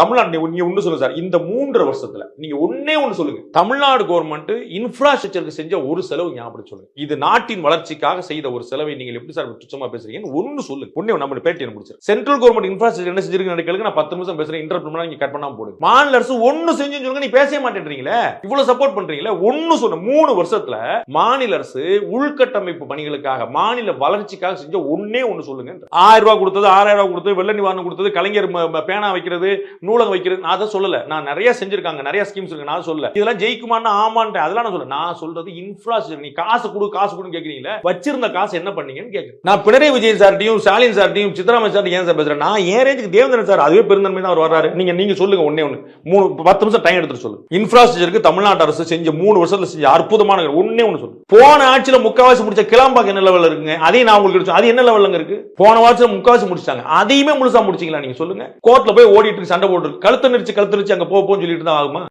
தமிழ்நாடு நீ- நீங்க ஒண்ணு சொல்லுங்க சார். இந்த மூன்று வருஷத்துல நீங்க ஒன்னே ஒண்ணு சொல்லுங்க. தமிழ்நாடு கவர்மெண்ட் இன்ஃப்ராஸ்ட்ரக்சருக்கு செஞ்ச ஒரு செலவு ஞாபகம் சொல்லுங்க. இது நாட்டின் வளர்ச்சிக்காக செய்த ஒரு செலவை நீங்கள் எப்படி சார் துச்சமா பேசுறீங்கன்னு ஒண்ணு சொல்லுங்க ஒன்னே நம்ம பேட்டியை முடிச்சு சென்ட்ரல் கவர்மெண்ட் இன்ஃப்ராஸ்ட்ரக்சர் என்ன செஞ்சிருக்கு கேளுங்க. நான் பத்து நிமிஷம் பேசுறேன். இன்டர்பிட் நீங்க கட் பண்ணாம போடுங்க. மாநில அரசு ஒன்று செஞ்சுன்னு சொல்லுங்க. நீ பேச மாட்டேன்றீங்களே? இவ்வளவு சப்போர்ட் பண்றீங்களே? ஒன்னு சொன்ன மூணு வருஷத்துல மாநில அரசு உள்கட்டமைப்பு பணிகளுக்காக மாநில வளர்ச்சிக்காக செஞ்ச ஒண்ணே ஒண்ணு சொல்லுங்க ஆயிரம் ரூபாய் கொடுத்தது ஆறாயிரம் ரூபாய் கொடுத்தது வெள்ள நிவாரணம் கொடுத்தது கலைஞர் பேனா வைக்கிறது நூலகம் வைக்கிறது நான் அதை சொல்லல. நான் நிறைய செஞ்சிருக்காங்க நிறைய ஸ்கீம்ஸ் இருக்கு நான் சொல்லல. இதெல்லாம் ஜெயிக்குமான்னு ஆமான்ட்டு அதெல்லாம் நான் சொல்ல நான் சொல்றது இன்ஃப்ராஸ்ட்ரக்சர் நீ காசு கொடு காசு கொடுன்னு கேக்குறீங்களா? வச்சிருந்த காசு என்ன பண்ணீங்கன்னு கேக்குறேன். நான் பினராயி விஜயன் சார்ட்டையும் ஸ்டாலின் சார்ட்டையும் சித்தராமன் சார் ஏன் சார் பேசுறேன்? நான் ஏன் ரேஞ்சுக்கு தேவேந்திரன் சார் அதுவே பெருந்தன்மை தான் அவர் வர்றாரு. நீங்க நீங்க சொல்லுங்க ஒன்னே ஒன்னு மூணு பத்து நிமிஷம் டைம் எடுத்துட்டு சொல்லு. இன்ஃப்ராஸ்ட்ரக்சருக்கு தமிழ்நாடு அரசு செஞ்ச மூணு வருஷத்துல செஞ்ச அற்புதமான ஒன்னே ஒன்னு சொல்லு. போன ஆட்சியில முக்காவாசி முடிச்ச கிளாம்பாக்கம் என்ன லெவல்ல இருக்குங்க? அதையும் நான் உங்களுக்கு அது என்ன லெவல்ல இருக்கு? போன ஆட்சியில முக்காவாசி முடிச்சாங்க அதையுமே முழுசா முடிச்சீங்களா நீங்க சொல்லுங்க. கோர்ட்ல போய் ஓடிட்டு சண்டை சண்டை போட்டு இருக்கு. கழுத்து நெரிச்சு கழுத்து நெரிச்சு அங்க போக போன்னு சொல்லிட்டு தான் ஆகுமா